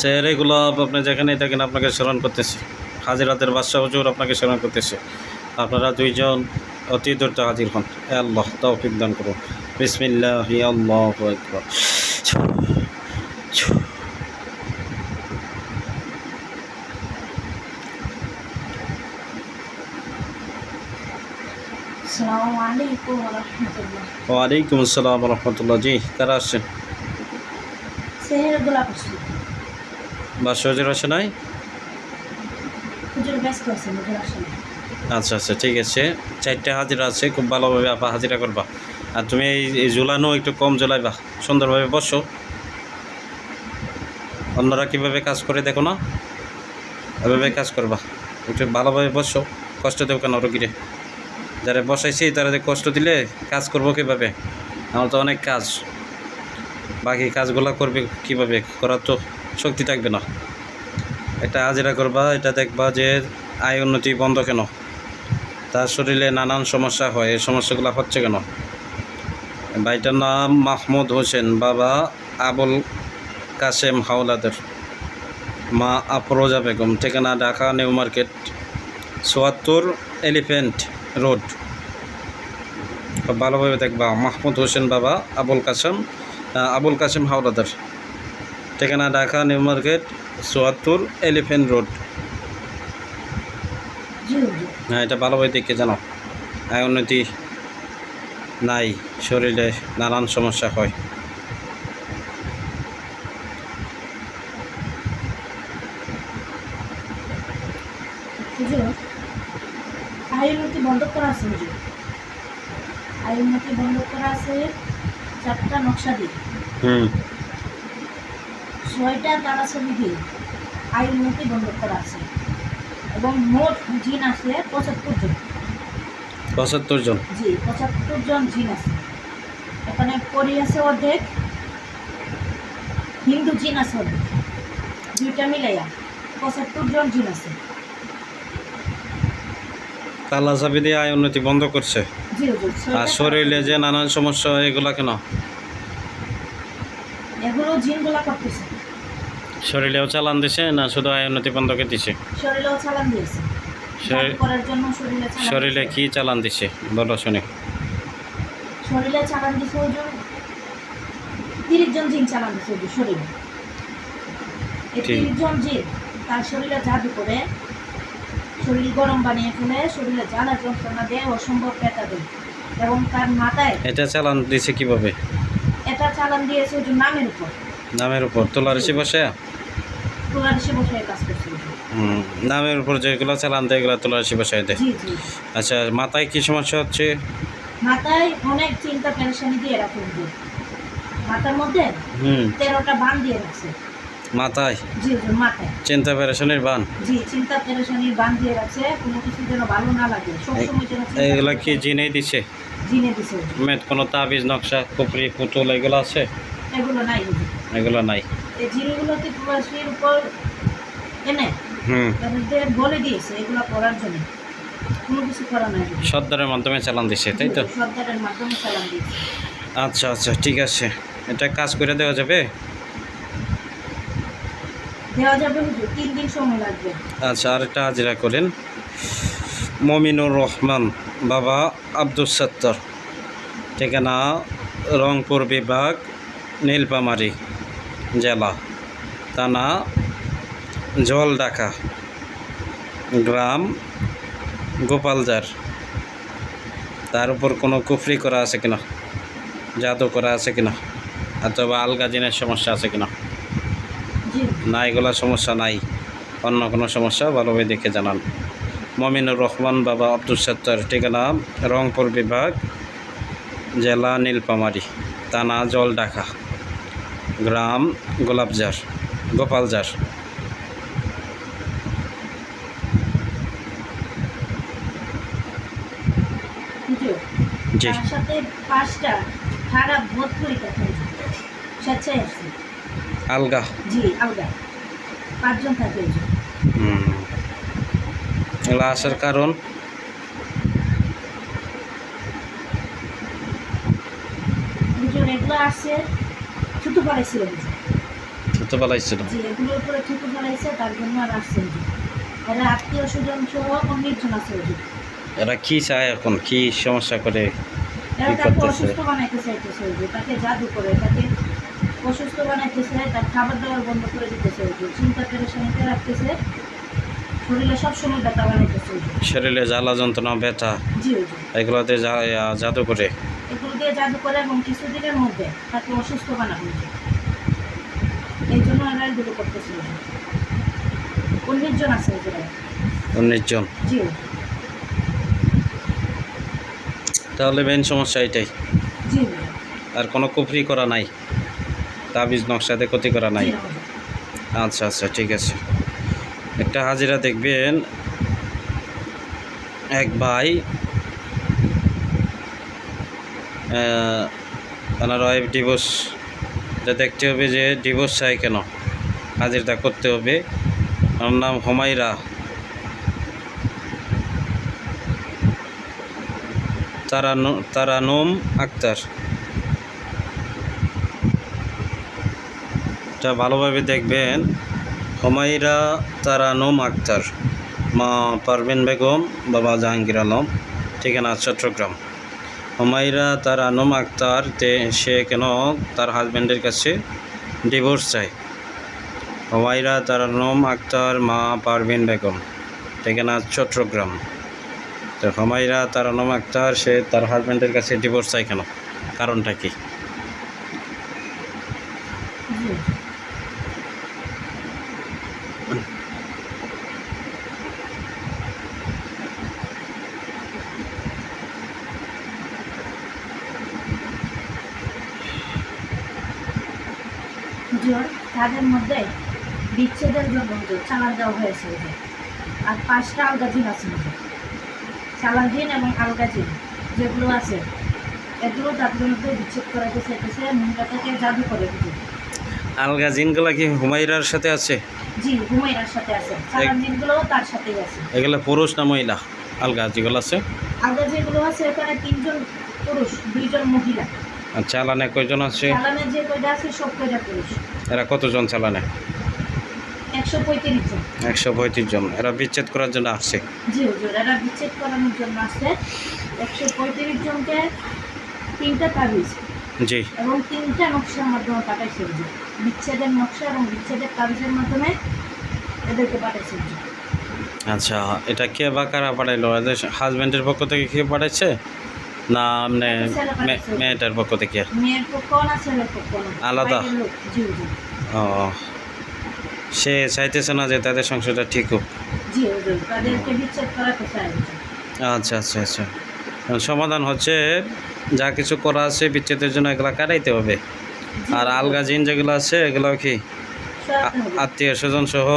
Sir এগুলো আপনি যেখানেই থাকেন আপনাকে স্মরণ করতেছি। হাজিরাতের বাদশাহ হুজুর আপনাকে স্মরণ করতেছে। আপনারা দুইজন অতি দ্রুত হাজির হন। এ আল্লাহ তৌফিক দান করুন। বিসমিল্লাহ আল্লাহ আকবার। ওয়ালাইকুম আসসালাম রহমতুল্লাহ। জি কারা আসছেন? হুজুর আসে নাই। আচ্ছা আচ্ছা ঠিক আছে। চারটে হাজিরা আছে খুব ভালোভাবে আপা হাজিরা করবা। আর তুমি এই ঝুলানো একটু কম ঝুলাইবা সুন্দরভাবে বসো। অন্যরা কীভাবে কাজ করে দেখো না? এভাবে কাজ করবা। একটু ভালোভাবে বসো কষ্ট দেও কেন রোগীরে? যারা বসাইছি তারা কষ্ট দিলে কাজ করব কীভাবে? আমার তো অনেক কাজ। বাকি কাজগুলো করবে কীভাবে? করার তো শক্তি থাকবে না। এটা হাজিরা করবা, এটা দেখবা যে আয় উন্নতি বন্ধ কেন? তার শরীরে নানান সমস্যা হয়, এই সমস্যাগুলো হচ্ছে কেন? ভাইটার নাম মাহমুদ হোসেন, বাবা আবুল কাসেম হাওলাদের, মা আফরোজা বেগম, ঠিকানা ঢাকা, নিউ মার্কেট চুয়াত্তর এলিফেন্ট রোড। ভালোভাবে দেখবা, মাহমুদ হোসেন বাবা আবুল কাসেম আবুল কাসেম হাওলাদার। ঠিকানা ঢাকা নিউ মার্কেট সোয়াত্তর এলিফেন্ট রোড। হ্যাঁ এটা ভালোভাবে দেখে জানো? উন্নতি নাই শরীরে নানান সমস্যা হয়। হুজুর আয়ুর্মতি বন্ধ করা আছে হুজুর বন্ধ করা আছে চারটা নকশা দিয়ে। হুম। ছয়টা তারা ছবি দিয়ে আয়ুর্মতি বন্ধ করা আছে। এবং মোট জিন আছে পঁচাত্তর জন। পঁচাত্তর জন? জি পঁচাত্তর জন জিন আছে। এখানে পরি আছে অর্ধেক হিন্দু জিন আছে অর্ধেক। দুইটা মিলাইয়া পঁচাত্তর জন জিন আছে। কালা চাবি দিয়ে আয় উন্নতি বন্ধ করছে আর শরীরে যে নানান সমস্যা এগুলা কেন? এগুলো জিনগুলা করতেছে। শরীরেও চালান দিছে না শুধু আয় উন্নতি বন্ধ করে দিছে? শরীরেও চালান দিয়েছে। শরীর-। কি চালান দিছে? বলো শুনি। শরীরে চালান দিছে হুজুর তিরিশ জন জিন চালান দিছে হুজুর শরীরে। তিরিশ জন জিন তার শরীরে জাদু করে শরীর গরম বানিয়ে ফেলে শরীরে জ্বালা যন্ত্রণা দেয় অসম্ভব দেয়। এবং তার মাথায় এটা চালান দিছে কীভাবে? এটা চালান দিয়েছে নামের উপর। নামের উপর। তোলার বসে? নামের উপর যেগুলো চালান দেয় এগুলো তোলার এসে বসায় দেয় আচ্ছা মাথায় কি সমস্যা হচ্ছে? মাথায় অনেক চিন্তা পেরেশানি দিয়ে মাথার মধ্যে হুম। তেরোটা বান দিয়ে রাখছে। মাথায়? জি মাথায়। চিন্তা পেরেশানির বান? জি চিন্তা পেরেশানির বান দিয়ে রাখছে কোনো কিছু যেন ভালো না লাগে। সবসময় যেন চিন্তা কি জিনেই দিছে? জিনে দিছে। মেদ কোনো তাবিজ নকশা কুপরি পুতুল এগুলো আছে? এগুলো নাই। এগুলো নাই। এই প্রবাসীর উপর এনে হুম। তাদের বলে দিয়েছে এগুলো করার জন্য। কোনো কিছু করা নাই। সর্দারের মাধ্যমে চালান দিছে তাই তো? সরকারের মাধ্যমে চালান দিয়েছে। আচ্ছা আচ্ছা ঠিক আছে। এটা কাজ করে দেওয়া যাবে? দেওয়া যাবে তিন দিন সময় লাগবে। আচ্ছা আরেকটা হাজিরা করেন। মমিনুর রহমান বাবা আব্দুল সত্তর। ঠিকানা রংপুর বিভাগ নীলপামারি জেলা। থানা জলঢাকা গ্রাম গোপালজার তার উপর কোনো কুফরি করা আছে কিনা? জাদু করা আছে কিনা? অথবা আলগা জিনের সমস্যা আছে কিনা? না এগুলা সমস্যা নাই। অন্য কোনো সমস্যা, ভালোভাবে দেখে জানান। মমিনুর রহমান বাবা আব্দুল সত্তর ঠিকানা রংপুর বিভাগ, জেলা নীলপামারি থানা জলঢাকা গ্রাম গোলাপজার গোপালজার জি। পাঁচটা খারাপ ভোজপুরি কথা হুজুর। স্বেচ্ছায় আসছে। আলগা। জি আলগা। পাঁচজন থাকে হুম। এগুলো আসার কারণ? এগুলো আসছে। ছুটু পাড়াইছিল হুজুর তো পালাইছিল যে এগুলোর উপরে থুতু ফেলাইছে তার জন্য আর আসছে হুজুর এরা আত্মীয় স্বজন সহ অনেক জন আছে এরা কি চায় এখন? কি সমস্যা করে? এরা তাকে? অসুস্থ বানাইতে চাইতেছে তাকে জাদু করে তাকে অসুস্থ বানাইতেছে তার খাবার দাবার বন্ধ করে দিতেছে চিন্তা পেরেশানিতে রাখতেছে। শরীরে সবসময় ব্যথা বানাইতেছে শরীরে জ্বালা যন্ত্রণা ব্যথা জি এগুলোতে জাদু করে? এগুলো দিয়ে জাদু করে এবং কিছুদিনের মধ্যে তাকে অসুস্থ বানাবে। এই জন্য এরা এগুলো করতেছিল উনিশ জন আছে উনিশ জন? জি। তাহলে মেন সমস্যা এটাই। আর কোনো কুফরি করা নাই? তাবিজ নকশাতে ক্ষতি করা নাই? আচ্ছা আচ্ছা ঠিক আছে। একটা হাজিরা দেখবেন। এক ভাই ওনার ওয়াইফ ডিভোর্স এটা দেখতে হবে যে ডিভোর্স চাই কেন? হাজিরটা করতে হবে। ওর নাম হুমাইরা তারানু তারানুম আক্তার। এটা ভালোভাবে দেখবেন। হুমাইরা তারানুম আক্তার। মা পারভিন বেগম, বাবা জাহাঙ্গীর আলম। ঠিকানা চট্টগ্রাম। হুমাইরা তার আনম আক্তার সে কেন তার হাজব্যান্ডের কাছে ডিভোর্স চায়? হুমাইরা তার আনম আক্তার, মা পারভিন বেগম, ঠিকানা চট্টগ্রাম। তো হুমাইরা আনম আক্তার, সে তার হাজব্যান্ডের কাছে ডিভোর্স চায় কেন? কারণটা কি জি হুজুর। হুজুর তাদের মধ্যে বিচ্ছেদের জন্য চালান দেওয়া হয়েছে আর পাঁচটা আলগা জিন আছে হুজুর চালান জিন এবং আলগা জিন যেগুলো আছে এগুলো তাদের মধ্যে বিচ্ছেদ করাতে চাইতেছে থেকে জাদু করে হুজুর আলগা জিনগুলা কি হুমাইরার সাথে আছে? জি হুমাইরার সাথে আছে। চালান জিনগুলোও তার সাথেই আছে। এগুলো পুরুষ না মহিলা? আলগা যেগুলো আছে? আলগা যেগুলো আছে এখানে তিনজন পুরুষ দুইজন মহিলা। চালানে কয়জন আছে? চালানের যে কয়টা আছে সব কয়টা পুরুষ। এরা কতজন চালানে? একশো পঁয়ত্রিশ জন। একশো পঁয়ত্রিশ জন। এরা বিচ্ছেদ করার জন্য আসছে? জি হুজুর এরা বিচ্ছেদ করানোর জন্য আসছে। একশো পঁয়ত্রিশ জনকে তিনটা তাবিজ। জি। এবং তিনটা নকশার মাধ্যমে পাঠাইছে হুজুর। বিচ্ছেদের নকশা এবং বিচ্ছেদের তাবিজের মাধ্যমে এদেরকে পাঠাইছে হুজুর। আচ্ছা এটা কে বা কারা পাঠাইলো? এদের হাজব্যান্ডের পক্ষ থেকে কে পাঠাইছে? না মানে মেয়েটার পক্ষ থেকে। আলাদা? ও সে চাইতেছে না যে তাদের সংসারটা ঠিক হোক। আচ্ছা আচ্ছা আচ্ছা। সমাধান হচ্ছে যা কিছু করা আছে বিচ্ছেদের জন্য এগুলো কাটাইতে হবে। আর আলগা জিন যেগুলো আছে এগুলো কি আত্মীয় স্বজন সহ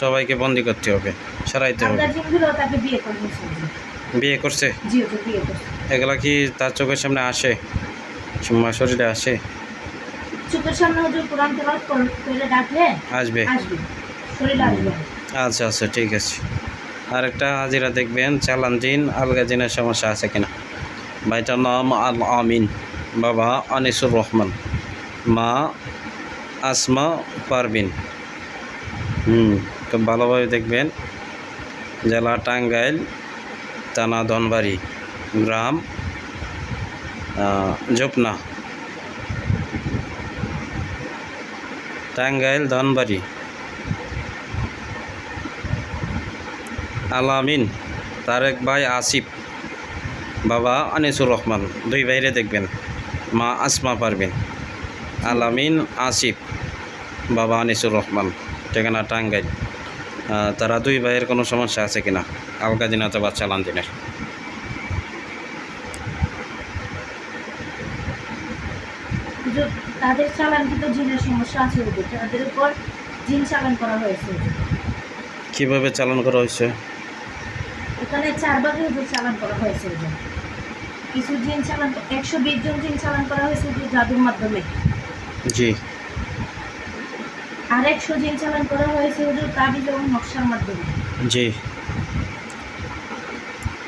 সবাইকে বন্দি করতে হবে সরাইতে হবে। বিয়ে করছে। এগুলা কি তার চোখের সামনে আসে? শরীরে আসে? চোখের সামনে হুজুর কোরআন তেলাওয়াত করে ডাকলে? আসবে। আসবে। শরীরে আসবে। আচ্ছা আচ্ছা ঠিক আছে। আরেকটা হাজিরা দেখবেন চালান জিন আলগা জিনের সমস্যা আছে কিনা? ভাইটার নাম আল আমিন বাবা আনিসুর রহমান মা আসমা পারবিন হুম খুব ভালোভাবে দেখবেন। জেলা টাঙ্গাইল টানা ধনবাড়ি। গ্রাম জপনা। টাঙ্গাইল, ধনবাড়ি। আলামিন, তারেক ভাই আসিফ, বাবা আনিসুর রহমান, দুই ভাইরে দেখবেন, মা আসমা পারবেন। আলামিন, আসিফ, বাবা আনিসুর রহমান, ঠিকানা টাঙ্গাইল। তারা দুই ভাইয়ের কোনো সমস্যা আছে কিনা? আলগা দিন অথবা চালান দিনের হুজুর তাদের চালান কিন্তু জিনের সমস্যা আছে হুজুর তাদের উপর জিন চালান করা হয়েছে। কীভাবে চালান করা হয়েছে? এখানে চার ভাগে হুজুর চালান করা হয়েছে হুজুর কিছু জিন চালান একশো বিশ জন জিন চালান করা হয়েছে হুজুর জাদুর মাধ্যমে। জি। আর একশো জিন চালান করা হয়েছে হুজুর তাবিজ এবং নকশার মাধ্যমে। জি।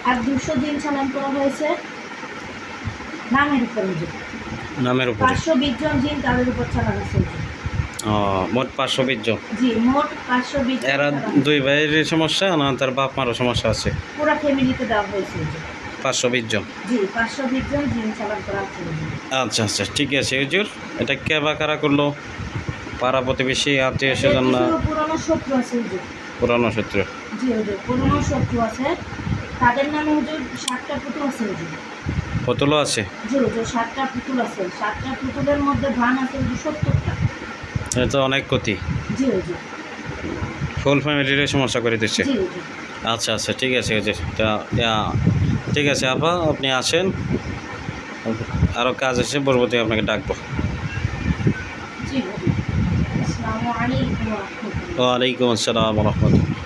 আর দুশো জিন চালান করা হয়েছে নামের উপর নামের উপরে। পাঁচশো বিশ জন জিন তাদের উপর আছে ও, মোট পাঁচশো বিশ জন? জি মোট পাঁচশো বিশ এরা দুই ভাইয়ের সমস্যা না তার বাপ মারও সমস্যা আছে? পুরো ফ্যামিলিতে দেওয়া হয়েছে। পাঁচশো বিশ জন? জি পাঁচশো বিশ জন জিম চালান করা আচ্ছা আচ্ছা ঠিক আছে হুজুর। এটা কে বা কারা করল? পাড়া প্রতিবেশী আত্মীয় স্বজন না? পুরনো শত্রু আছে হুজুর। পুরানো জি হুজুর পুরনো শত্রু আছে। তাদের নামে হুজুর সাতটা পুতুল আছে হুজুর। কতলো আছে। জি সাতটা পুতুল আছে। সাতটা পুতুলের মধ্যে ধান আছে সত্তরটা। এটা তো অনেক ক্ষতি। ফুল ফ্যামিলির সমস্যা করে দিচ্ছে। আচ্ছা আচ্ছা ঠিক আছে ঠিক আছে আপা আপনি আসেন। আরও কাজ আছে পরবর্তী আপনাকে ডাকবো। ওয়ালাইকুম আসসালাম রহমতুল্লাহ।